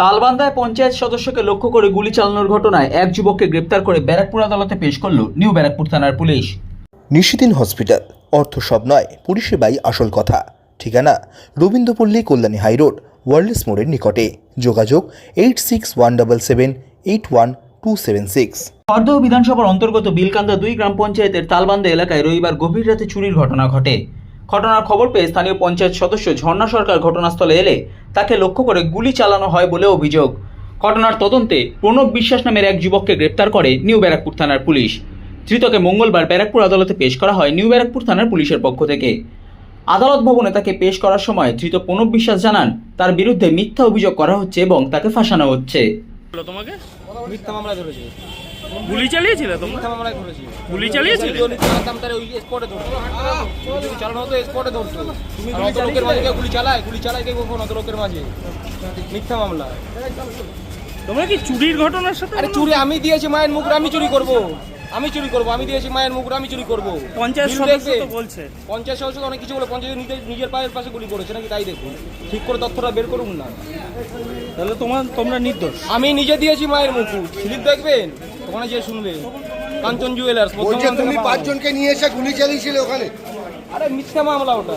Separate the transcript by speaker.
Speaker 1: তালবান্দায় পঞ্চায়েত সদস্যকে লক্ষ্য করে গুলি চালানোর ঘটনায় এক যুবককে গ্রেপ্তার করে ব্যারাকপুর আদালতে পেশ করল নিউ ব্যারাকপুর থানার পুলিশ।
Speaker 2: নিশিদিন হসপিটাল অর্থ সব নয় পরিষেবাই আসল কথা। ঠিকানা রবীন্দ্রপল্লী কল্যাণী হাইরোড ওয়ার্ল্ডস মোড়ের নিকটে। যোগাযোগ eight six one double seven eight one two seven six.
Speaker 1: বিধানসভার অন্তর্গত বিলকান্দা দুই গ্রাম পঞ্চায়েতের তালবান্দা এলাকায় রবিবার গভীর রাতে চুরির ঘটনা ঘটে। ঘটনার খবর পেয়ে স্থানীয় পঞ্চায়েত সদস্য ঝর্ণা সরকার ঘটনাস্থলে এলে তাকে লক্ষ্য করে গুলি চালানো হয় বলে অভিযোগ। ঘটনার তদন্তে প্রণব বিশ্বাস নামের এক যুবককে গ্রেপ্তার করে নিউ ব্যারাকপুর থানার পুলিশ। ধৃতকে মঙ্গলবার ব্যারাকপুর আদালতে পেশ করা হয় নিউ ব্যারাকপুর থানার পুলিশের পক্ষ থেকে। আদালত ভবনে তাকে পেশ করার সময় ধৃত প্রণব বিশ্বাস জানান তার বিরুদ্ধে মিথ্যা অভিযোগ করা হচ্ছে এবং তাকে ফাঁসানো হচ্ছে।
Speaker 3: তোমাকে?
Speaker 4: মিথ্যা মামলা ধরেছে
Speaker 3: গুলি চালিয়েছিলে তোমরা? গুলি চালিয়েছিলে?
Speaker 4: যদি চালাতাম তাহলে ওই স্পটে ধরতো। যদি চালানো হতো স্পটে ধরতো। তুমি অত লোকের মাঝে গুলি চালায়? গুলি চালায় কেউ কখন? লোকের মাঝে। মিথ্যা মামলা।
Speaker 3: তোমরা কি চুরির ঘটনার সাথে
Speaker 4: আরে চুরি আমি দিয়েছি মায়ের মুখ আমি চুরি করব। আমি চুরি করব আমি দিয়েছি মায়ের মুখ আমি চুরি করব।
Speaker 3: পঞ্চায়েত সদস্য তো বলছে।
Speaker 4: পঞ্চায়েত সদস্য অনেক কিছু বলে পঞ্চায়েত নিজের নিজের পায়ের পাশে গুলি করেছে নাকি তাই দেখুন। ঠিক করে তথ্যটা বের করুন না।
Speaker 3: তাহলে তোমার তোমরা নির্দোষ।
Speaker 4: আমি নিজে দিয়েছি মায়ের মুখ। স্লিপ দেখবেন? ওখানে যে শুনবে। কাঞ্চন জুয়েলার্স
Speaker 5: বলছে তুমি পাঁচজনকে নিয়ে এসে গুলি চালিয়েছিলে ওখানে?
Speaker 4: আরে মিথ্যা মামলা ওটা।